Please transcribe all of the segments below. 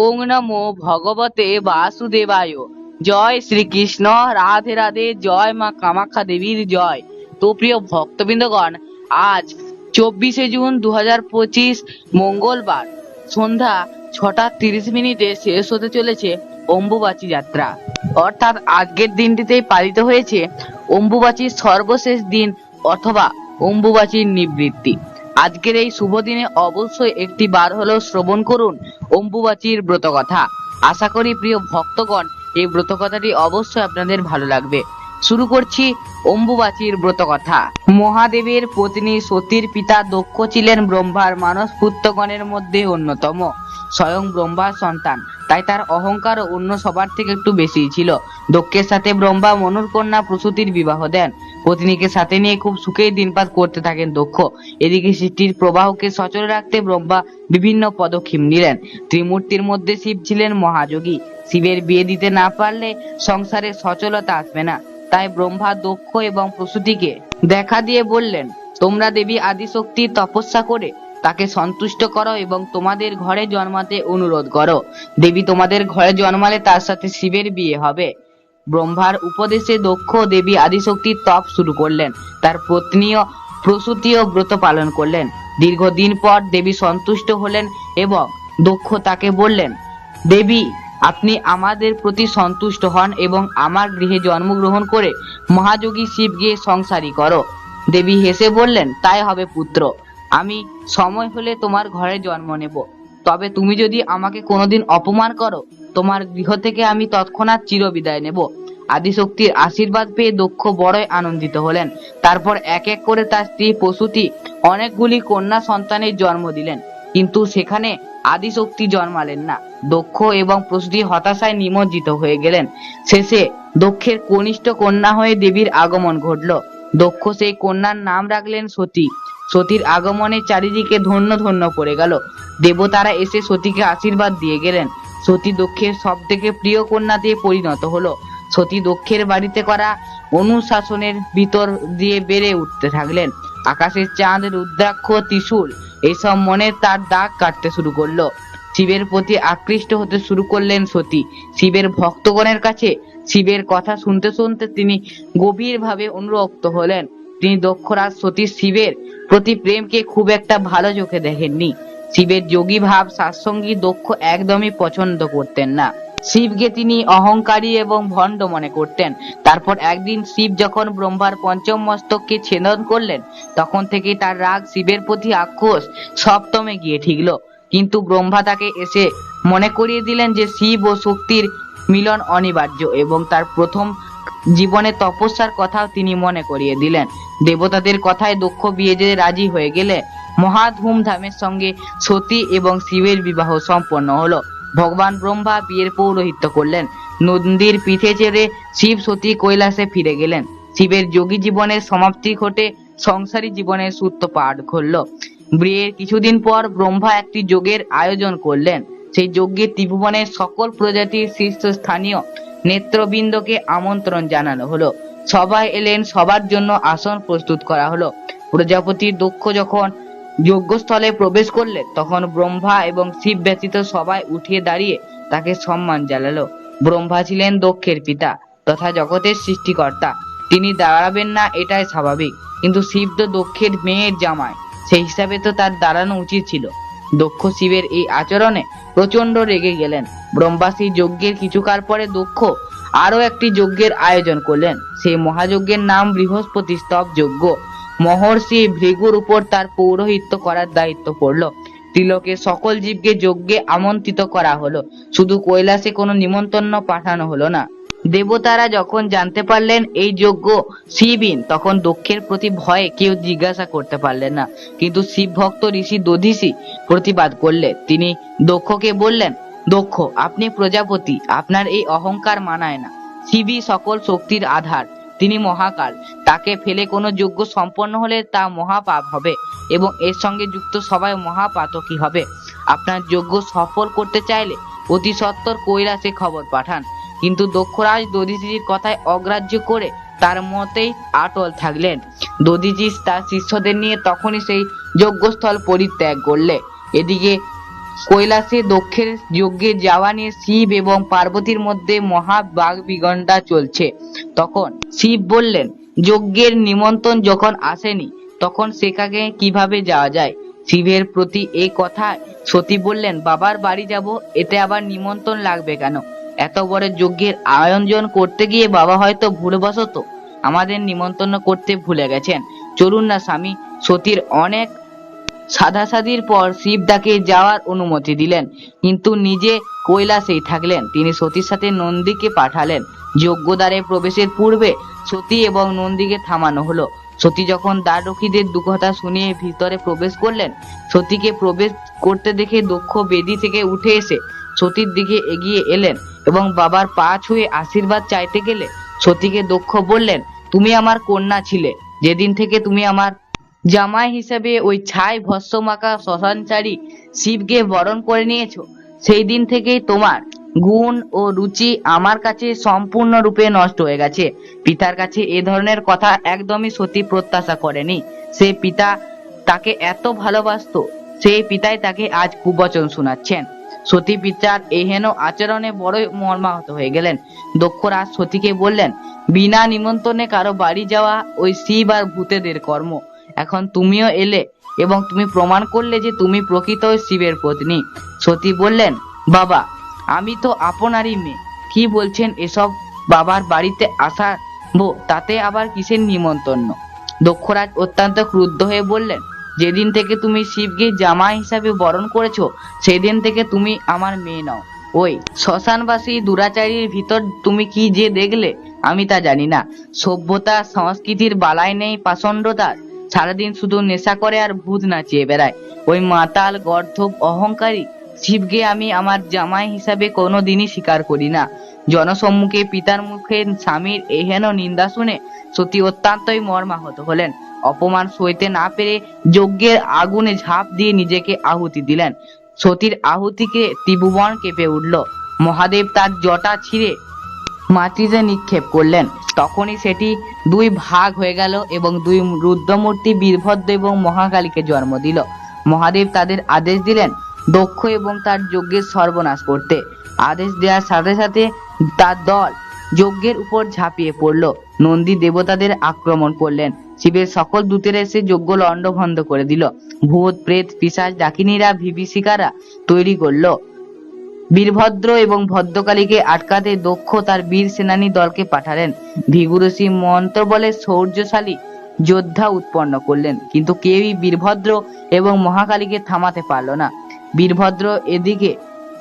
ওং নমো ভগবতে বাসুদেবায়। জয় শ্রীকৃষ্ণ, রাধে রাধে, জয় মা কামাখ্যা দেবীর জয়। তো প্রিয় ভক্তবৃন্দগণ, আজ চব্বিশে জুন দু পঁচিশ মঙ্গলবার, সন্ধ্যা ছটা তিরিশ মিনিটে শেষ হতে চলেছে অম্বুবাচী যাত্রা। অর্থাৎ আজকের দিনটিতেই পালিত হয়েছে অম্বুবাচীর সর্বশেষ দিন অথবা অম্বুবাচীর নিবৃত্তি। আজকের এই শুভ দিনে অবশ্যই একটি বার হলেও শ্রবণ করুন। অম্বুবাচীর ব্রতকথা। আশা করি প্রিয় ভক্তগণ, এই ব্রতকথাটি অবশ্যই আপনাদের ভালো লাগবে। শুরু করছি অম্বুবাচীর ব্রতকথা। মহাদেবের পত্নী সতীর পিতা দক্ষ ছিলেন ব্রহ্মার মানস পুত্রগণের মধ্যে অন্যতম। স্বয়ং ব্রহ্মার সন্তান। তাই তার অহংকার অন্য সবার থেকে একটু বেশি ছিল। দক্ষের সাথে ব্রহ্মা মনুর কন্যা প্রসূতির বিবাহ দেন। পত্নীকে সাথে নিয়ে খুব সুখেই দিনপাত করতে থাকেন দক্ষ। এদিকে সৃষ্টির প্রবাহকে সচল রাখতে ব্রহ্মা বিভিন্ন পদক্ষেপ নিলেন। ত্রিমূর্তির মধ্যে শিব ছিলেন মহাযোগী। শিবের বিয়ে দিতে না পারলে সংসারে সচলতা আসবে না। তাই ব্রহ্মা দক্ষ এবং প্রসূতিকে দেখা দিয়ে বললেন, তোমরা দেবী আদিশক্তির তপস্যা করে তাকে সন্তুষ্ট করো এবং তোমাদের ঘরে জন্মাতে অনুরোধ করো। দেবী তোমাদের ঘরে জন্মালে তার সাথে শিবের বিয়ে হবে। ব্রহ্মার উপদেশে দক্ষ দেবী আদিশক্তির তপ শুরু করলেন। তার পত্নীও প্রসূতিও ব্রত পালন করলেন। দীর্ঘদিন পর দেবী সন্তুষ্ট হলেন এবং দক্ষ তাকে বললেন, দেবী, আপনি আমাদের প্রতি সন্তুষ্ট হন এবং আমার গৃহে জন্মগ্রহণ করে মহাযোগী শিবকে সংসারী করো। দেবী হেসে বললেন, তাই হবে পুত্র, আমি সময় হলে তোমার ঘরে জন্ম নেব। তবে তুমি যদি আমাকে কোনোদিন অপমান করো তোমার গৃহ থেকে আমি তৎক্ষণাৎ চিরবিদায় নেব। আদিশক্তির আশীর্বাদ পেয়ে দক্ষ বড়ই আনন্দিত হলেন। তারপর এক এক করে তার স্ত্রী প্রসূতি অনেকগুলি কন্যা সন্তানের জন্ম দিলেন। কিন্তু সেখানে আদিশক্তি জন্মালেন না। দক্ষ এবং প্রসূতি হতাশায় নিমজ্জিত হয়ে গেলেন। শেষে দক্ষের কনিষ্ঠ কন্যা হয়ে দেবীর আগমন ঘটল। দক্ষ সেই কন্যার নাম রাখলেন সতী। সতীর আগমনে চারিদিকে ধন্য ধন্য পড়ে গেল। দেবতারা এসে সতীকে আশীর্বাদ দিয়ে গেলেন। সতী দক্ষের সব থেকে প্রিয় কন্যাতে পরিণত হলো। সতী দক্ষের বাড়িতে করা অনুশাসনের ভিতর দিয়ে বেড়ে উঠতে থাকলেন। আকাশের চাঁদ, রুদ্রাক্ষ, ত্রিশূল, এসব মনে তার দাগ কাটতে শুরু করল। শিবের প্রতি আকৃষ্ট হতে শুরু করলেন সতী। শিবের ভক্তগণের কাছে শিবের কথা শুনতে শুনতে তিনি গভীরভাবে অনুরক্ত হলেন। তিনি দক্ষরাজ সতী শিবের প্রতি প্রেমকে খুব একটা ভালো চোখে দেখেননি। শিবের যোগী ভাব সাৎসঙ্গী দক্ষ একদমই পছন্দ করতেন না। শিবকে তিনি অহংকারী এবং ভণ্ড মনে করতেন। তারপর একদিন শিব যখন ব্রহ্মার পঞ্চম মস্তককে ছেদন করলেন, তখন থেকে তার রাগ শিবের প্রতি আক্রোশ সপ্তমে গিয়ে ঠিকল। কিন্তু ব্রহ্মা তাকে এসে মনে করিয়ে দিলেন যে শিব ও শক্তির মিলন অনিবার্য এবং তার প্রথম জীবনে তপস্যার কথাও তিনি মনে করিয়ে দিলেন। দেবতাদের কথায় দক্ষ বিয়ে যে রাজি হয়ে গেলে, মহা ধুমধামের সঙ্গে সতী এবং শিবের বিবাহ সম্পন্ন হলো। ভগবান ব্রহ্মা বিয়ের পৌরোহিত্য করলেন। নন্দীর পিঠে চেড়ে শিব সতী কৈলাসে ফিরে গেলেন। শিবের যোগী জীবনের সমাপ্তি ঘটে সংসারী জীবনের সূত্রপাত ঘটল। বিয়ের কিছুদিন পর ব্রহ্মা একটি যোগের আয়োজন করলেন। সেই যজ্ঞে ত্রিভুবনের সকল প্রজাতির শীর্ষস্থানীয় নেত্রবৃন্দকে আমন্ত্রণ জানানো হলো। সবাই এলেন, সবার জন্য আসন প্রস্তুত করা হলো। প্রজাপতি দক্ষ যখন যজ্ঞস্থলে প্রবেশ করলেন, তখন ব্রহ্মা এবং শিব ব্যতীত সবাই উঠিয়ে দাঁড়িয়ে তাকে সম্মান জানালো। ব্রহ্মা ছিলেন দক্ষের পিতা, তথা জগতের সৃষ্টিকর্তা। তিনি দাঁড়াবেন না, এটাই স্বাভাবিক। কিন্তু শিব তো দক্ষের মেয়ের জামাই, সেই হিসাবে তো তার দাঁড়ানো উচিত ছিল। দক্ষ শিবের এই আচরণে প্রচণ্ড রেগে গেলেন। ব্রহ্মা সেই যজ্ঞের কিছুকাল পরে দক্ষ আরও একটি যজ্ঞের আয়োজন করলেন। সেই মহাযজ্ঞের নাম বৃহস্পতি স্তব যজ্ঞ। মহর্ষি ভৃগুর উপর তার পৌরোহিত্য করার দায়িত্ব পড়ল। ত্রিলোকে সকল জীবকে যজ্ঞে আমন্ত্রিত করা হলো। শুধু কৈলাসে কোনো নিমন্ত্রণ পাঠানো হলো না। দেবতারা যখন জানতে পারলেন এই যজ্ঞ শিবহীন, তখন দক্ষের প্রতি ভয়ে কেউ জিজ্ঞাসা করতে পারলেন না। কিন্তু শিব ভক্ত ঋষি দধিসি প্রতিবাদ করলে। তিনি দক্ষকে বললেন, দক্ষ, আপনি প্রজাপতি, আপনার এই অহংকার মানায় না। শিবই সকল শক্তির আধার, তিনি মহাকাল। তাকে ফেলে কোনো যজ্ঞ সম্পন্ন হলে তা মহাপাপ হবে এবং এর সঙ্গে যুক্ত সবাই মহাপাতকী হবে। আপনার যজ্ঞ সফল করতে চাইলে অতি সত্বর কৈলাসে খবর পাঠান। কিন্তু দক্ষরাজ দধিজির কথায় অগ্রাহ্য করে তার মতেই আটল থাকলেন। দধিজি তার শিষ্যদের নিয়ে তখনই সেই যজ্ঞস্থল পরিত্যাগ করলে। এদিকে কৈলাসে দক্ষের যজ্ঞে যাওয়া নিয়ে শিব এবং পার্বতীর মধ্যে মহা বাগ বিগণ্ডা চলছে। তখন শিব বললেন, যজ্ঞের নিমন্ত্রণ যখন আসেনি, তখন সেখানে কীভাবে যাওয়া যায়? শিবের প্রতি এই কথা সতী বললেন, বাবার বাড়ি যাব, এতে আবার নিমন্ত্রণ লাগবে কেন? এত বড় যজ্ঞের আয়োজন করতে গিয়ে বাবা হয়তো ভুলবশত আমাদের নিমন্ত্রণ করতে ভুলে গেছেন। চলুন না, স্বামী। সতীর অনেক সাধাসাধির পর শিব তাকে যাওয়ার অনুমতি দিলেন, কিন্তু নিজে কৈলাসেই থাকলেন। তিনি সতীর সাথে নন্দীকে পাঠালেন। যজ্ঞদ্বারে প্রবেশের পূর্বে সতী এবং নন্দীকে থামানো হলো। সতী যখন দ্বাররক্ষীদের দুকথা শুনিয়ে ভিতরে প্রবেশ করলেন, সতীকে প্রবেশ করতে দেখে দক্ষ বেদি থেকে উঠে এসে সতীর দিকে এগিয়ে এলেন। এবং বাবার পা ছুঁয়ে আশীর্বাদ চাইতে গেলে সতীকে দক্ষ বললেন, তুমি আমার কন্যা ছিলে। যেদিন থেকে তুমি আমার জামাই হিসেবে ওই ছাই ভস্য মাখা শ্মশানচারী শিবকে বরণ করে নিয়েছো, সেই দিন থেকেই তোমার গুণ ও রুচি আমার কাছে সম্পূর্ণরূপে নষ্ট হয়ে গেছে। পিতার কাছে এ ধরনের কথা একদমই সতী প্রত্যাশা করেনি। সে পিতা তাকে এত ভালোবাসতো, সেই পিতাই তাকে আজ কুবচন শোনাচ্ছেন। সতী পিতার এহেন আচরণে বড়ই মর্মাহত হয়ে গেলেন। দক্ষরাজ সতীকে বললেন, বিনা নিমন্ত্রণে কারও বাড়ি যাওয়া ওই শিব আর ভূতেদের কর্ম। এখন তুমিও এলে এবং তুমি প্রমাণ করলে যে তুমি প্রকৃত শিবের পত্নী। সতী বললেন, বাবা, আমি তো আপনারই মেয়ে। কি বলছেন এসব? বাবার বাড়িতে আসা তাতে আবার কিসের নিমন্ত্রণ? দক্ষরাজ অত্যন্ত ক্রুদ্ধ হয়ে বললেন যেদিন থেকে তুমি শিবকে জামা হিসাবে বরণ করেছ, সেদিন থেকে তুমি আমার মেয়ে নাও। ওই শ্মশানবাসী দুরাচারীর ভিতর তুমি কি যে দেখলে, আমি তা জানি না। সভ্যতা সংস্কৃতির বালাই নেই পাষণ্ডতার। সারাদিন শুধু নেশা করে আর ভূত নাচিয়ে বেড়ায়। ওই মাতাল, গর্ধব, অহংকারী শিবকে আমি আমার জামাই হিসাবে কোনোদিনই স্বীকার করি না। জনসম্মুখে পিতার মুখে স্বামীর এহেন নিন্দা শুনে সতী অত্যন্তই মর্মাহত হলেন। অপমান সইতে না পেরে যজ্ঞের আগুনে ঝাঁপ দিয়ে নিজেকে আহুতি দিলেন। সতীর আহুতিকে ত্রিভুবন কেঁপে উঠল। মহাদেব তার জটা ছিঁড়ে মাটিতে নিক্ষেপ করলেন। তখনই সেটি দুই ভাগ হয়ে গেল এবং দুই রুদ্রমূর্তি বীরভদ্র এবং মহাকালীকে জন্ম দিল। মহাদেব তাদের আদেশ দিলেন দক্ষ এবং তার যজ্ঞের সর্বনাশ করতে। আদেশ দেওয়ার সাথে সাথে তার দল যজ্ঞের উপর ঝাঁপিয়ে পড়ল। নন্দী দেবতাদের আক্রমণ করলেন। শিবের সকল দূতেরা এসে যজ্ঞ লণ্ডভণ্ড করে দিল। ভূত, প্রেত পিশাচ ডাকিনীরা বিভীষিকারা তৈরি করল। বীরভদ্র এবং ভদ্রকালীকে আটকাতে দক্ষ তার বীর সেনানী দলকে পাঠালেন। ভিগুরসী মন্ত্র বলে শৌর্যশালী যোদ্ধা উৎপন্ন করলেন। কিন্তু কেউই বীরভদ্র এবং মহাকালীকে থামাতে পারল না। বীরভদ্র এদিকে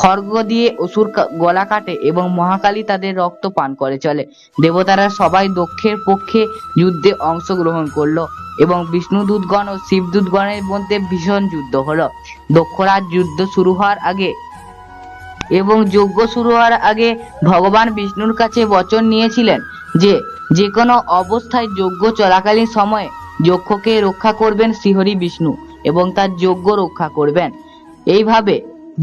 খড়গ দিয়ে অসুর গলা কাটে এবং মহাকালী তাদের রক্ত পান করে চলে। দেবতারা সবাই দক্ষের পক্ষে যুদ্ধে অংশগ্রহণ করল এবং বিষ্ণুদূতগণ ও শিবদূতগণের মধ্যে ভীষণ যুদ্ধ হলো। দক্ষরাজ যুদ্ধ শুরু হওয়ার আগে এবং যজ্ঞ শুরু হওয়ার আগে ভগবান বিষ্ণুর কাছে বচন নিয়েছিলেন যে যে কোনো অবস্থায় যজ্ঞ চলাকালীন সময়ে যক্ষকে রক্ষা করবেন শ্রীহরি বিষ্ণু এবং তার যজ্ঞ রক্ষা করবেন। এইভাবে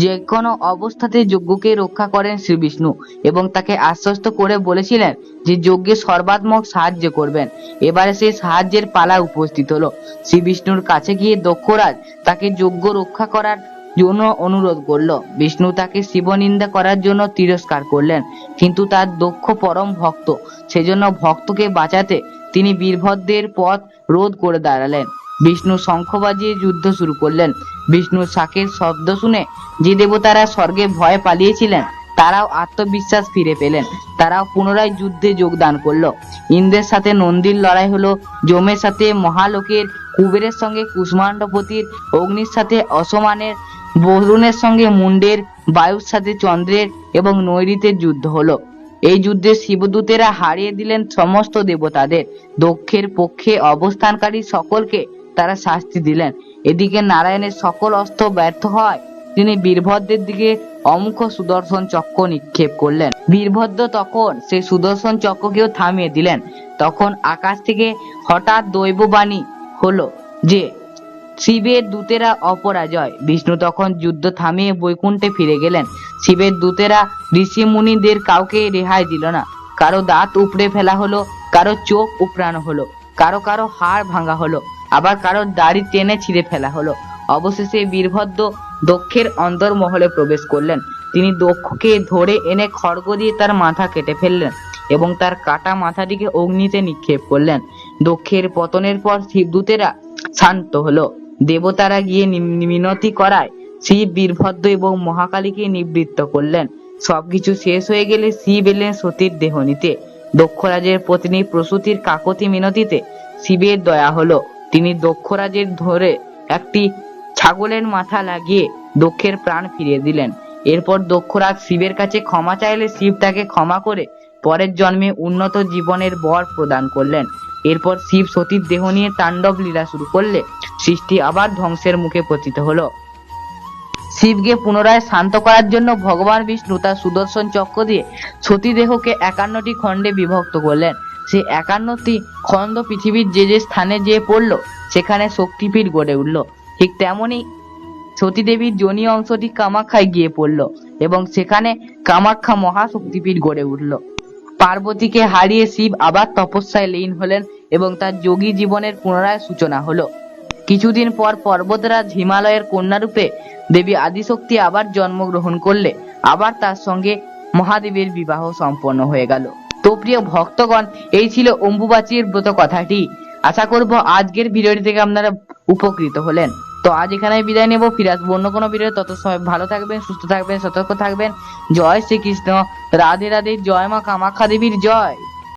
যে কোনো অবস্থাতে যজ্ঞকে রক্ষা করেন শ্রী বিষ্ণু এবং তাকে আশ্বস্ত করে বলেছিলেন যে যজ্ঞে সর্বাত্মক সাহায্য করবেন। এবারে সেই সাহায্যের পালা উপস্থিত হলো। শ্রী বিষ্ণুর কাছে গিয়ে দক্ষরাজ তাকে যজ্ঞ রক্ষা করার জন্য অনুরোধ করল। বিষ্ণু তাকে শিবনিন্দা করার জন্য তিরস্কার করলেন, কিন্তু তার দক্ষ পরম ভক্ত, সেজন্য ভক্তকে বাঁচাতে তিনি বীরভদ্রের পথ রোধ করে দাঁড়ালেন। বিষ্ণু শঙ্খ বাজিয়ে যুদ্ধ শুরু করলেন। বিষ্ণুর শাকের শব্দ শুনে যে দেবতারা স্বর্গে ভয়ে পালিয়েছিলেন, তারাও আত্মবিশ্বাস ফিরে পেলেন। তারাও পুনরায় যুদ্ধে যোগদান করল। ইন্দ্রের সাথে নন্দীর লড়াই হলো। যমের সাথে মহালোকের, কুবেরের সঙ্গে কুষ্মাণ্ডপতির, অগ্নির সাথে অসমানের, বরুণের সঙ্গে মুন্ডের বায়ুর সাথে চন্দ্রের এবং নৈরিতের যুদ্ধ হলো। এই যুদ্ধে শিবদূতেরা হারিয়ে দিলেন সমস্ত দেবতাদের। দক্ষের পক্ষে অবস্থানকারী সকলকে তারা শাস্তি দিলেন। এদিকে নারায়ণের সকল অস্ত্র ব্যর্থ হয়। তিনি বীরভদ্রের দিকে অমুখ সুদর্শন চক্র নিক্ষেপ করলেন। বীরভদ্র তখন সেই সুদর্শন চক্রকেও থামিয়ে দিলেন। তখন আকাশ থেকে হঠাৎ দৈববাণী হলো যে, শিবের দূতেরা অপরাজয়। বিষ্ণু তখন যুদ্ধ থামিয়ে বৈকুণ্ঠে ফিরে গেলেন। শিবের দূতেরা ঋষি মুনিদের কাউকে রেহাই দিল না। কারও দাঁত উপড়ে ফেলা হলো, কারও চোখ উপড়ানো হলো, কারও কারও হাড় ভাঙা হলো। আবার কারও দাড়ি টেনে ছিঁড়ে ফেলা হলো। অবশেষে বীরভদ্র দক্ষের অন্তর্মহলে প্রবেশ করলেন। তিনি দক্ষকে ধরে এনে খড়গ দিয়ে তার মাথা কেটে ফেললেন এবং তার কাটা মাথাটিকে অগ্নিতে নিক্ষেপ করলেন। দক্ষের পতনের পর শিবদূতেরা শান্ত হলো। দেবতারা গিয়ে মিনতি করায় শিব, বীরভদ্র এবং মহাকালীকে নিবৃত্ত করলেন। সবকিছু শেষ হয়ে গেলে শিব এলেন সতীর দেহ নিতে দক্ষরাজের পত্নী প্রসূতির কাকতি মিনতিতে শিবের দয়া হলো। তিনি দক্ষরাজের ধরে একটি ছাগলের মাথা লাগিয়ে দক্ষের প্রাণ ফিরিয়ে দিলেন। এরপর দক্ষরাজ শিবের কাছে ক্ষমা চাইলে শিব তাকে ক্ষমা করে পরের জন্মে উন্নত জীবনের বর প্রদান করলেন। এরপর শিব সতীর দেহ নিয়ে তাণ্ডব লীলা শুরু করলে সৃষ্টি আবার ধ্বংসের মুখে পতিত হলো। শিবকে পুনরায় শান্ত করার জন্য ভগবান বিষ্ণু তার সুদর্শন চক্র দিয়ে সতীদেহকে একান্নটি খণ্ডে বিভক্ত করলেন। সেই একান্নটি খণ্ড পৃথিবীর যে যে স্থানে যেয়ে পড়ল, সেখানে শক্তিপীঠ গড়ে উঠল। ঠিক তেমনি সতী দেবীর যোনি অংশটি কামাখ্যায় গিয়ে পড়ল এবং সেখানে কামাখ্যা মহাশক্তিপীঠ গড়ে উঠল। পার্বতীকে হারিয়ে শিব আবার তপস্যায় লীন হলেন এবং তার যোগী জীবনের পুনরায় সূচনা হলো। কিছুদিন পর পর্বতরাজ হিমালয়ের কন্যারূপে দেবী আদিশক্তি আবার জন্মগ্রহণ করলে, আবার তার সঙ্গে মহাদেবের বিবাহ সম্পন্ন হয়ে গেল। তো প্রিয় ভক্তগণ, এই ছিল অম্বুবাচীর ব্রত কথাটি। আশা করব আজকের ভিডিওটি থেকে আপনারা উপকৃত হলেন। তো আজ এখানে বিদায় নেব, ফিরে আসব অন্য কোনো ভিডিও তত সময় ভালো থাকবেন, সুস্থ থাকবেন, সতর্ক থাকবেন। জয় শ্রীকৃষ্ণ। রাধে রাধে, জয় মা কামাখ্যা দেবীর জয়।